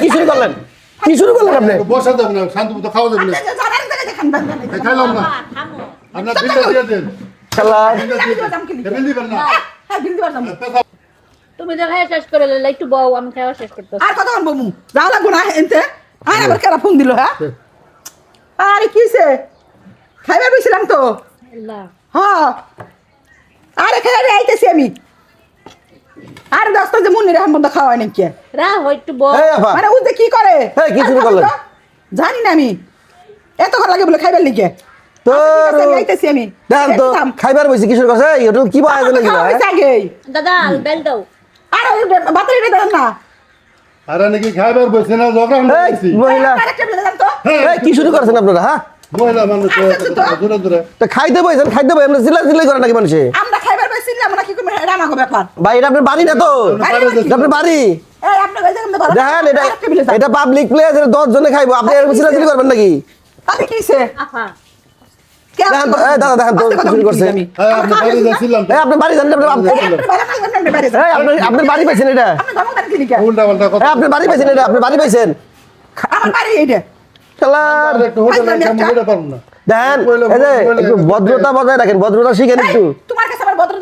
কি শুরু করলেন? কি শুরু করলেন আপনি? বসা না শান্ত মতো খাওয়া। খাইলাম না। আপনার বিলটা দিয়ে দেন। তুমি খাওয়া শেষ করে লেলে একটু বউ আমি খাওয়া শেষ করতে আর কতক্ষণ বমু যাও লাগবো না এনতে। আর আবার কেরা ফোন দিল হ্যাঁ? আরে কিসে খাইবার বইছিলাম তো। হ্যাঁ আরে খাইবার আইতেছি আমি। আর দশটা যে মুন্নির এখন পর্যন্ত খাওয়াই নাকি? বউ এই আপা মানে উঠতে কি করে? এই, কি শুরু? তো? জানি না আমি। এত ঘর লাগে বলে খাইবার লিখে তো আচ্ছা, তো। খাইবার বসে কিশোর করছে এই হোটেল কি তো আগেই। দাদা বেল দাও। আর ওই বাতারিটা দেন না। আর নাকি খাইবার বসে না ঝগড়া মহিলা। বিলে তো। এই কি শুরু করছেন আপনারা হ্যাঁ? মহিলা মানুষ দূরে দূরে তা খাইতে বইছেন খাইতে বই আমরা জিলা জিলাই করে নাকি মানুষে? আমরা পাইছিলাম কি করব এটা ব্যাপার ভাই এটা আপনার বাড়ি না তো আপনার বাড়ি এই আপনি দেখেন এটা। এটা পাবলিক প্লেস দশ জনে খাইবো আপনি এরকম করবেন নাকি। হ্যাঁ আমার আপনি আপনার বাড়ি পাইছেন এটা আপনার বাড়ি পাইছেন এটা বাড়ি পাইছেন আমার বাড়ি এইটা। আচ্ছা, দেখেন ভদ্রতা বজায় রাখেন ভদ্রতা শিখেন একটু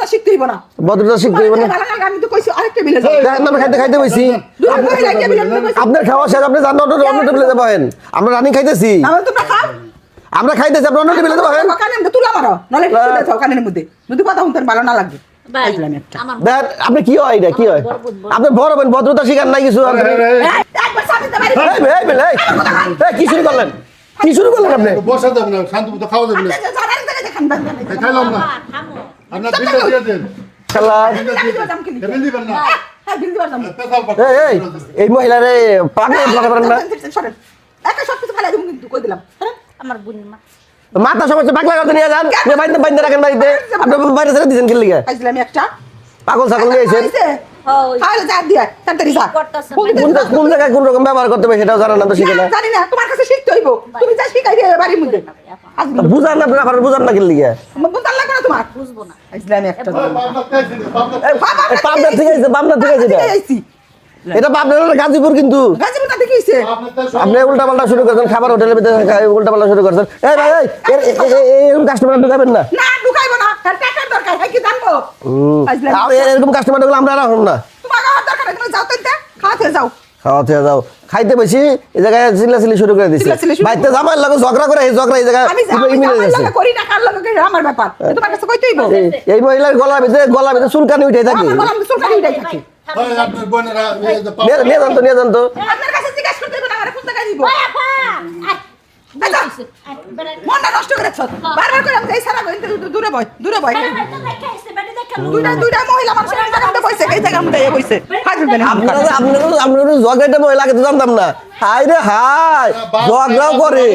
ভদ্রতা শিখতে হইব না। ভদ্রতা শিখতে হইব না তোমার ভালো লাগে, আমি তো কইছি আরেকটা বিলে যাও। দেখেন আমি খাইতে খাইতে বইছি দুই মহিলা একটা বিলে আমি কইছি। আপনার খাওয়া শেষ আপনি জানেন অন্য অন্য টেবিলে যাবেন আমরা রানি খাইতেছি আমার তোমরা খাও। আমরা খাইতেছি আপনি অন্য টেবিলে যাবেন কানের তুলা মারো, নলে একটু শুয়ে কানের মধ্যে। যদি কথা শুনতে ভালো না লাগে। ভাই বুঝলাম একটা। আমার দেখেন আপনি কি হয় এটা কি হয় আপনি বড় হবেন ভদ্রতা শিখান নাই কিছু কি শুরু করলেন কি শুরু করলেন আপনি বসা যাবে শান্ত খাওয়া যাবে না আপনি যান, আরেক জায়গায় দেখান, দেন, দেন, দেন। খাইলাম না আপনার বিলটা দিয়ে দেন। হ্যাঁ। পেশাল এই মহিলারে পাগলে বলা পারেন না? সরেন। একা সবকিছু ফেলাই দেবো কিন্তু, কই দিলাম। আমার বোন মা। মাথা সমস্যা পাগলা করতে নিয়ে যান। নিয়ে বাইরে বাইরে রাখেন বাড়িতে। আপনি বাইরে ছেড়ে দিয়েছেন কি লিগে খাইছিলাম একটা। পাগল ছাগল কোন কোন জায়গায় কোন রকম ব্যবহার করতে হবে সেটাও জানেন না তো শিখে না না, জানি না তোমার কাছে শিখতে হইব। তুমি যা শিখাই দিয়ে বাড়ির মধ্যে। আজ বুঝান না আপনারা বুঝান না কি লিগে বুঝতে না না। ইসলামী একটা পাবনা থেকে পাবনা থেকে আইছি এটা গাজীপুর কিন্তু। আপনি উল্টা পাল্টা শুরু করছেন খাবার হোটেলের ভিতরে উল্টা পাল্টা শুরু করছেন। এই ভাই এ- এরকম কাস্টমার ঢুকাবেন না। না ঢুকাইবো না। টাকার দরকার হয় কি জানব? এরকম কাস্টমারগুলো আমরা রাখুন না। তোমার দরকার যাও তো খাওয়াতে যাও। খাওয়াতে যাও। খাইতে বেশি এই জায়গায় চিল্লাচিল্লি শুরু করে শুরু- বাইতে জামাই লাগে ঝগড়া করে এই ঝগড়া এই জায়গায় আমার করি না কার লগে আমার ব্যাপার তোমার কাছে কইতে হইব এই- মহিলার গলার ভিতরে গলার ভিতরে চুলকানি উঠে থাকে। গলা চুলকানি উঠাই থাকি। ওই আপনার বোনেরা এই যে নিয়ে নিয়ে যান তো নিয়ে যান তো। আপনার কাছে জিজ্ঞাসা করতে না আমার কোন জায়গায় দিব? ওই আপা! আয়। আয়, বেড়া- মনটা নষ্ট করেছ বারবার করে এই সারা দূরে বয় দূরে বয়। দুইটা দুইটা মহিলা এই আপনারা আপনারা আপনারা ঝগড়াটা মহিলাকে তো জানতাম না। হাই রে হাই ঝগড়াও করে।